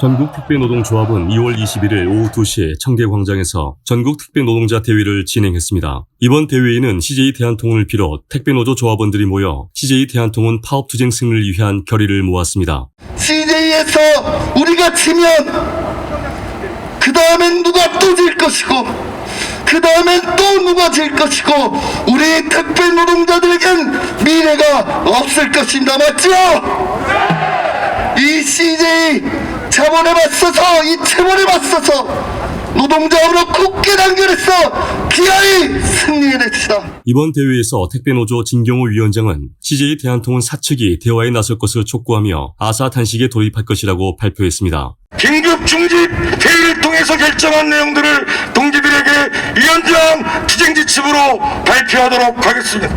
전국특별노동조합은 2월 21일 오후 2시 청계광장에서 전국특별노동자 대회를 진행했습니다. 이번 대회에는 CJ 대한통운을 비롯 택배노조 조합원들이 모여 CJ 대한통운 파업 투쟁 승리를 위한 결의를 모았습니다. CJ에서 우리가 지면 그 다음엔 누가 또 질 것이고 그 다음엔 또 누가 질 것이고 우리 택배 노동자들에겐 미래가 없을 것입니다 맞죠? 이 CJ 자본에 맞서서 이 체벌에 맞서서 노동자으로 굳게 단결해서 기어이 승리해냅시다 이번 대회에서 택배노조 진경호 위원장은 CJ 대한통운 사측이 대화에 나설 것을 촉구하며 아사 단식에 돌입할 것이라고 발표했습니다. 긴급 중집 회의를 통해서 결정한 내용들을 동지들에게 위원장 투쟁 지침으로 발표하도록 하겠습니다.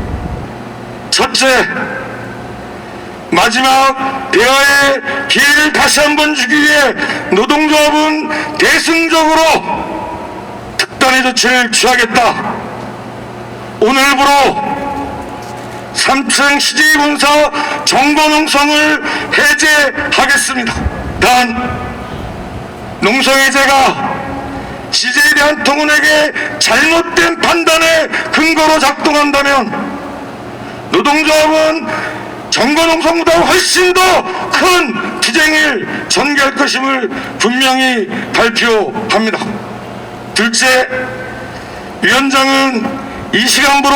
첫째, 마지막 대화의 기회를 다시 한번 주기 위해 노동조합은 대승적으로 특단의 조치를 취하겠다. 오늘부로 3층 CJ 본사 정보농성을 해제하겠습니다. 단 농성해제가 CJ에 대한 통운에게 잘못된 판단의 근거로 작동한다면 노동조합은 정거농성보다 훨씬 더 큰 투쟁을 전개할 것임을 분명히 발표합니다. 둘째, 위원장은 이 시간부로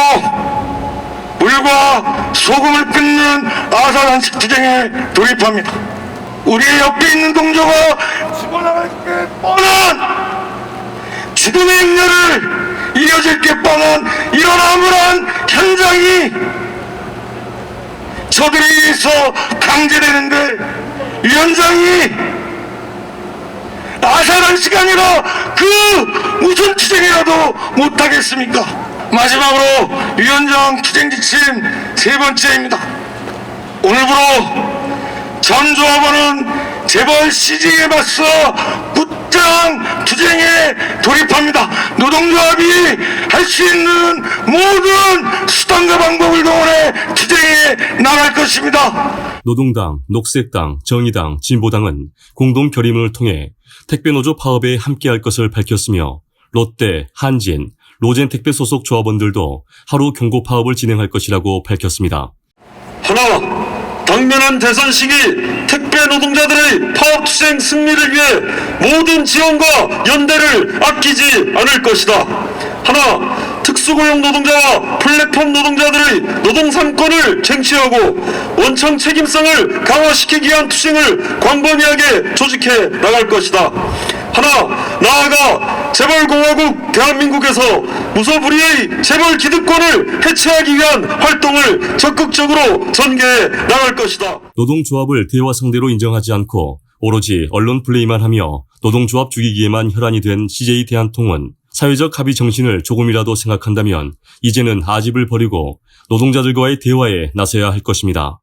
물과 소금을 끊는 아사단식 투쟁에 돌입합니다. 우리 옆에 있는 동조가 죽어나갈 게 뻔한 죽음의 행렬을 이어질 게 뻔한 이런 암울한 현장이 저들에 의해서 강제되는데 위원장이 아사란 시간이라 그 무슨 투쟁이라도 못하겠습니까? 마지막으로 위원장 투쟁 지침 세 번째입니다. 오늘부로 전 조합원은 재벌 CG에 맞서 굳장 투쟁에 돌입합니다. 노동조합이 할 수 있는 모든 수단과 방법을 동원해 투쟁에 나갈 것입니다. 노동당, 녹색당, 정의당, 진보당은 공동 결의문을 통해 택배노조 파업에 함께할 것을 밝혔으며 롯데, 한진, 로젠 택배 소속 조합원들도 하루 경고 파업을 진행할 것이라고 밝혔습니다. 하나, 당면한 대선 시기 택배 노동자들의 파업 투쟁 승리를 위해 모든 지원과 연대를 아끼지 않을 것이다. 하나, 특수고용 노동자와 플랫폼 노동자들의 노동 삼권을 쟁취하고 원청 책임성을 강화시키기 위한 투쟁을 광범위하게 조직해 나갈 것이다. 하나, 나아가 재벌공화국 대한민국에서 무소불위의 재벌 기득권을 해체하기 위한 활동을 적극적으로 전개해 나갈 것이다. 노동조합을 대화 상대로 인정하지 않고 오로지 언론 플레이만 하며 노동조합 죽이기에만 혈안이 된 CJ 대한통운 사회적 합의 정신을 조금이라도 생각한다면 이제는 아집을 버리고 노동자들과의 대화에 나서야 할 것입니다.